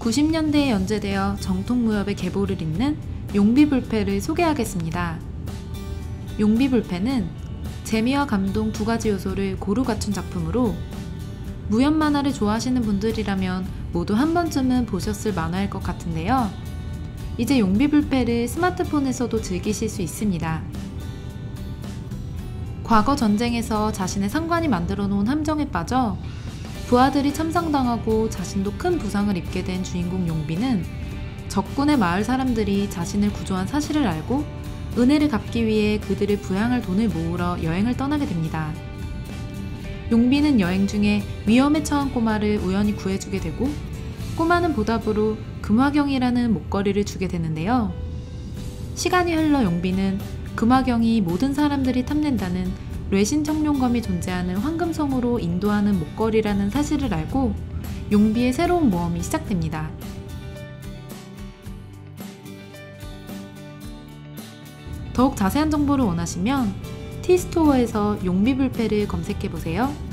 90년대에 연재되어 정통무협의 계보를 잇는 용비불패를 소개하겠습니다. 용비불패는 재미와 감동 두 가지 요소를 고루 갖춘 작품으로 무협 만화를 좋아하시는 분들이라면 모두 한 번쯤은 보셨을 만화일 것 같은데요. 이제 용비불패를 스마트폰에서도 즐기실 수 있습니다. 과거 전쟁에서 자신의 상관이 만들어 놓은 함정에 빠져 부하들이 참상당하고 자신도 큰 부상을 입게 된 주인공 용비는 적군의 마을 사람들이 자신을 구조한 사실을 알고 은혜를 갚기 위해 그들을 부양할 돈을 모으러 여행을 떠나게 됩니다. 용비는 여행 중에 위험에 처한 꼬마를 우연히 구해주게 되고 꼬마는 보답으로 금화경이라는 목걸이를 주게 되는데요. 시간이 흘러 용비는 금화경이 모든 사람들이 탐낸다는 뇌신 청룡검이 존재하는 황금성으로 인도하는 목걸이라는 사실을 알고 용비의 새로운 모험이 시작됩니다. 더욱 자세한 정보를 원하시면 티스토어에서 용비불패를 검색해보세요.